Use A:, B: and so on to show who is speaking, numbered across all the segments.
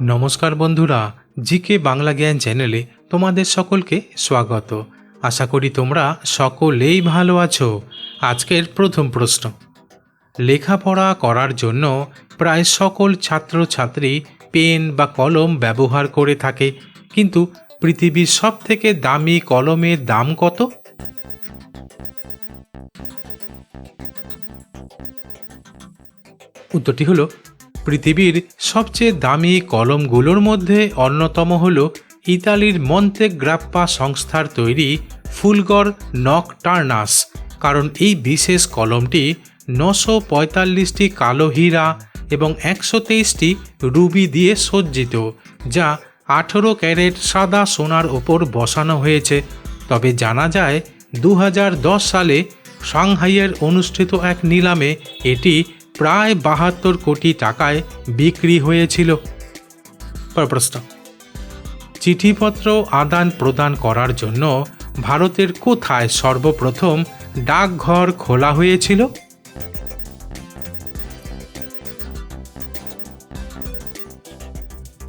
A: নমস্কার বন্ধুরা, জিকে বাংলা জ্ঞান চ্যানেলে তোমাদের সকলকে স্বাগত। আশা করি তোমরা সকলেই ভালো আছো। আজকের প্রথম প্রশ্ন। লেখাপড়া করার জন্য প্রায় সকল ছাত্রছাত্রী পেন বা কলম ব্যবহার করে থাকে, কিন্তু পৃথিবীর সবথেকে দামি কলমের দাম কত? উত্তরটি হলো পৃথিবীর সবচেয়ে দামি কলমগুলোর মধ্যে অন্যতম হল ইতালির মন্তে গ্রাপ্পা সংস্থার তৈরি ফুলগর নক টার্নাস কারণ এই বিশেষ কলমটি নশো পঁয়তাল্লিশটি কালো হীরা এবং একশো তেইশটি রুবি দিয়ে সজ্জিত, যা আঠেরো ক্যারেট সাদা সোনার ওপর বসানো হয়েছে। তবে জানা যায় দু হাজার দশ সালে সাংহাইয়ের অনুষ্ঠিত এক নিলামে এটি প্রায় বাহাত্তর কোটি টাকায় বিক্রি হয়েছিল। প্রশ্ন। চিঠিপত্র আদান প্রদান করার জন্য ভারতের কোথায় সর্বপ্রথম ডাকঘর খোলা হয়েছিল?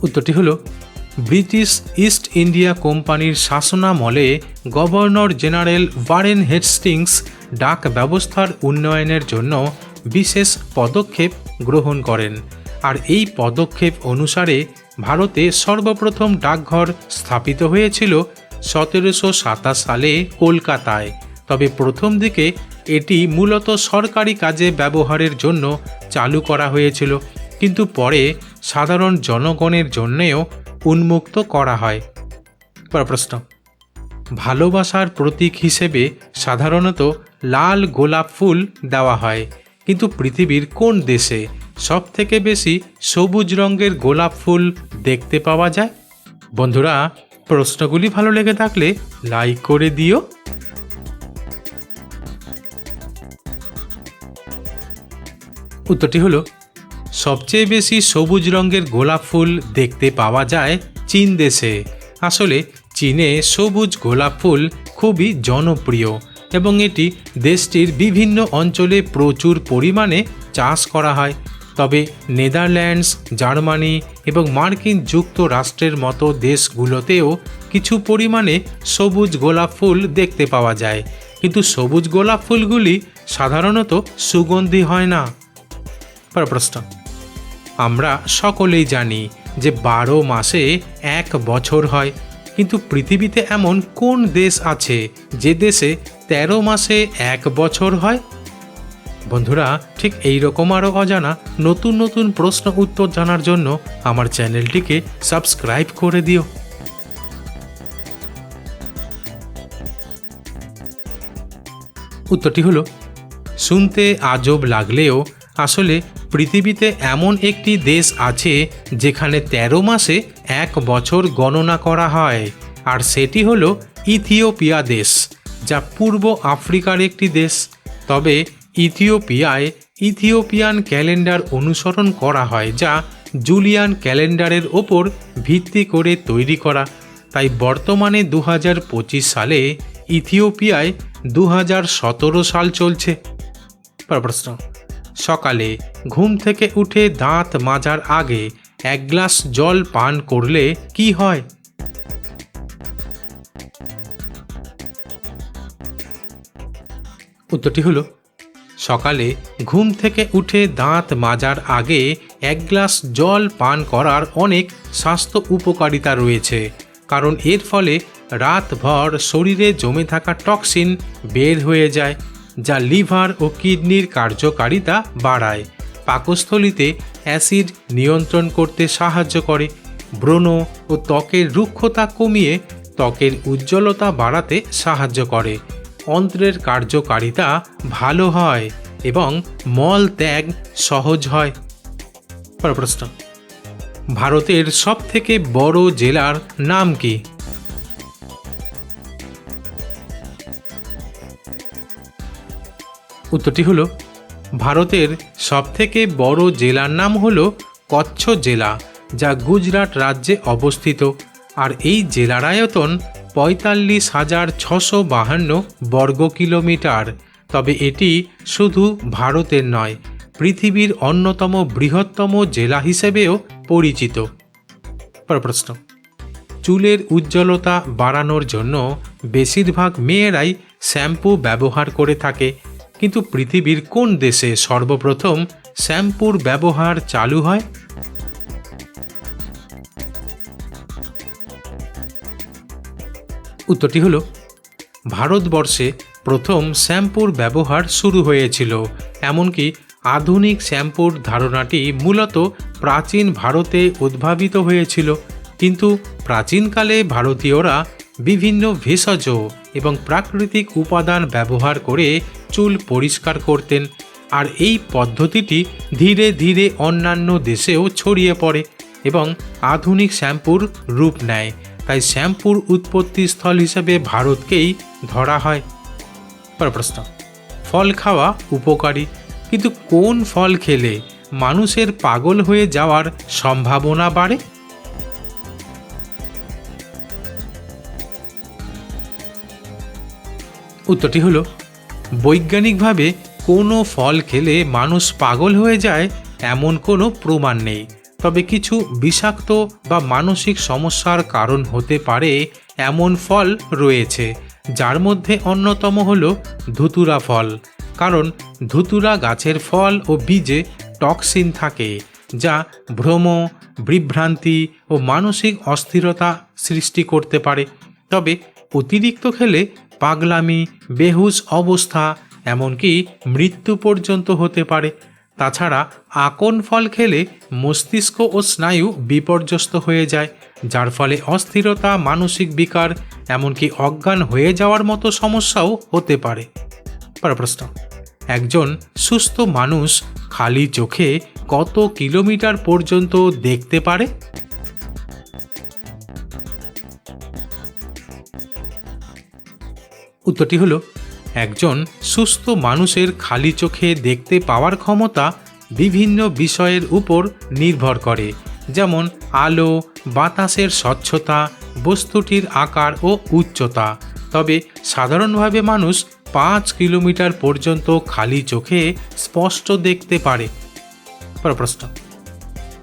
A: উত্তরটি হলো, ব্রিটিশ ইস্ট ইন্ডিয়া কোম্পানির শাসনামলে গভর্নর জেনারেল ওয়ারেন হেডস্টিংস ডাক ব্যবস্থার উন্নয়নের জন্য বিশেষ পদক্ষেপ গ্রহণ করেন। আর এই পদক্ষেপ অনুসারে ভারতে সর্বপ্রথম ডাকঘর স্থাপিত হয়েছিল সতেরোশো সাতাশ সালে কলকাতায়। তবে প্রথম দিকে এটি মূলত সরকারি কাজে ব্যবহারের জন্য চালু করা হয়েছিল। কিন্তু পরে সাধারণ জনগণের জন্যেও উন্মুক্ত করা হয়। প্রশ্ন। ভালোবাসার প্রতীক হিসেবে সাধারণত লাল গোলাপ ফুল দেওয়া হয়। কিন্তু পৃথিবীর কোন দেশে সব থেকে বেশি সবুজ রঙের গোলাপ ফুল দেখতে পাওয়া যায়? বন্ধুরা, প্রশ্নগুলি ভালো লেগে থাকলে লাইক করে দিও। উত্তরটি হলো, সবচেয়ে বেশি সবুজ রঙের গোলাপ ফুল দেখতে পাওয়া যায় চীন দেশে। আসলে চীনে সবুজ গোলাপ ফুল খুবই জনপ্রিয়। এবং এটি দেশটির বিভিন্ন অঞ্চলে প্রচুর পরিমাণে চাষ করা হয়। তবে নেদারল্যান্ডস, জার্মানি এবং মার্কিন যুক্তরাষ্ট্রের মতো দেশগুলোতেও কিছু পরিমাণে সবুজ গোলাপ ফুল দেখতে পাওয়া যায়। কিন্তু সবুজ গোলাপ ফুলগুলি সাধারণত সুগন্ধি হয় না। প্রশ্ন। আমরা সকলেই জানি যে বারো মাসে এক বছর হয়, কিন্তু পৃথিবীতে এমন কোন দেশ আছে যে দেশে তেরো মাসে এক বছর হয়? বন্ধুরা, ঠিক এই রকম আরও অজানা, নতুন নতুন প্রশ্ন উত্তর জানার জন্য আমার চ্যানেলটিকে সাবস্ক্রাইব করে দিও। উত্তরটি হলো, শুনতে আজব লাগলেও আসলে পৃথিবীতে এমন একটি দেশ আছে যেখানে ১৩ মাসে এক বছর গণনা করা হয়, আর সেটি হলো ইথিওপিয়া দেশ। যা পূর্ব আফ্রিকার একটি দেশ। তবে ইথিওপিয়ায় ইথিওপিয়ান ক্যালেন্ডার অনুসরণ করা হয় যা জুলিয়ান ক্যালেন্ডারের ওপর ভিত্তি করে তৈরি করা। তাই বর্তমানে দু হাজার পঁচিশ সালে ইথিওপিয়ায় দু হাজার সতেরো সাল চলছে। প্রশ্ন। সকালে ঘুম থেকে উঠে দাঁত মাজার আগে এক গ্লাস জল পান করলে কি হয়? উত্তরটি হলো, সকালে ঘুম থেকে উঠে দাঁত মাজার আগে এক গ্লাস জল পান করার অনেক স্বাস্থ্য উপকারিতা রয়েছে। কারণ এর ফলে রাতভর শরীরে জমে থাকা টক্সিন বের হয়ে যায়, যা লিভার ও কিডনির কার্যকারিতা বাড়ায়। পাকস্থলিতে অ্যাসিড নিয়ন্ত্রণ করতে সাহায্য করে। ব্রণ ও ত্বকের রুক্ষতা কমিয়ে ত্বকের উজ্জ্বলতা বাড়াতে সাহায্য করে। অন্ত্রের কার্যকারিতা ভালো হয় এবং মল ত্যাগ সহজ হয়। পরের প্রশ্ন। ভারতের সবথেকে বড় জেলার নাম কি? উত্তরটি হলো, ভারতের সবথেকে বড় জেলার নাম হল কচ্ছ জেলা, যা গুজরাট রাজ্যে অবস্থিত। আর এই জেলার আয়তন পঁয়তাল্লিশ হাজার ছশো বাহান্ন বর্গ কিলোমিটার। তবে এটি শুধু ভারতের নয়, পৃথিবীর অন্যতম বৃহত্তম জেলা হিসেবেও পরিচিত। পর প্রশ্ন, চুলের উজ্জ্বলতা বাড়ানোর জন্য বেশিরভাগ মেয়েরাই শ্যাম্পু ব্যবহার করে থাকে, কিন্তু পৃথিবীর কোন দেশে সর্বপ্রথম শ্যাম্পুর ব্যবহার চালু হয়? উত্তরটি হলো, ভারতবর্ষে প্রথম শ্যাম্পুর ব্যবহার শুরু হয়েছিল, এমনকি আধুনিক শ্যাম্পুর ধারণাটি মূলত প্রাচীন ভারতে উদ্ভাবিত হয়েছিল। কিন্তু প্রাচীনকালে ভারতীয়রা বিভিন্ন ভেষজ এবং প্রাকৃতিক উপাদান ব্যবহার করে চুল পরিষ্কার করতেন, আর এই পদ্ধতিটি ধীরে ধীরে অন্যান্য দেশেও ছড়িয়ে পড়ে এবং আধুনিক শ্যাম্পুর রূপ নেয়। তাই শ্যাম্পুর উৎপত্তি স্থল হিসেবে ভারতকেই ধরা হয়। পর প্রশ্ন, ফল খাওয়া উপকারী, কিন্তু কোন ফল খেলে মানুষের পাগল হয়ে যাওয়ার সম্ভাবনা বাড়ে? উত্তরটি হলো, বৈজ্ঞানিকভাবে কোনো ফল খেলে মানুষ পাগল হয়ে যায় এমন কোনো প্রমাণ নেই। তবে কিছু বিষাক্ত বা মানসিক সমস্যার কারণ হতে পারে এমন ফল রয়েছে, যার মধ্যে অন্যতম হল ধুতুরা ফল। কারণ ধুতুরা গাছের ফল ও বীজে টক্সিন থাকে, যা ভ্রম, বিভ্রান্তি ও মানসিক অস্থিরতা সৃষ্টি করতে পারে। তবে অতিরিক্ত খেলে পাগলামি, বেহুশ অবস্থা, এমনকি মৃত্যু পর্যন্ত হতে পারে। তাছাড়া আকন ফল খেলে মস্তিষ্ক ও স্নায়ু বিপর্যস্ত হয়ে যায়, যার ফলে অস্থিরতা, মানসিক বিকার, এমনকি অজ্ঞান হয়ে যাওয়ার মতো সমস্যাও হতে পারে। প্রশ্ন একজন সুস্থ মানুষ খালি চোখে কত কিলোমিটার পর্যন্ত দেখতে পারে? উত্তরটি হলো একজন সুস্থ মানুষের খালি চোখে দেখতে পাওয়ার ক্ষমতা বিভিন্ন বিষয়ের উপর নির্ভর করে, যেমন আলো, বাতাসের স্বচ্ছতা, বস্তুটির আকার ও উচ্চতা। তবে সাধারণভাবে মানুষ পাঁচ কিলোমিটার পর্যন্ত খালি চোখে স্পষ্ট দেখতে পারে। প্রশ্ন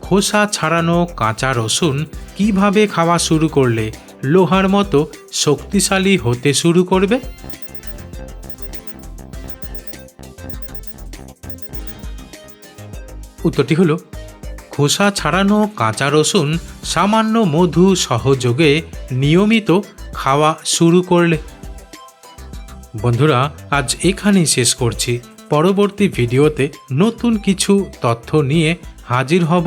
A: খোসা ছাড়ানো কাঁচা রসুন কীভাবে খাওয়া শুরু করলে লোহার মতো শক্তিশালী হতে শুরু করবে? উত্তরটি হলো, খোসা ছাড়ানো কাঁচা রসুন সামান্য মধু সহযোগে নিয়মিত খাওয়া শুরু করলে। বন্ধুরা, আজ এখানেই শেষ করছি। পরবর্তী ভিডিওতে নতুন কিছু তথ্য নিয়ে হাজির হব।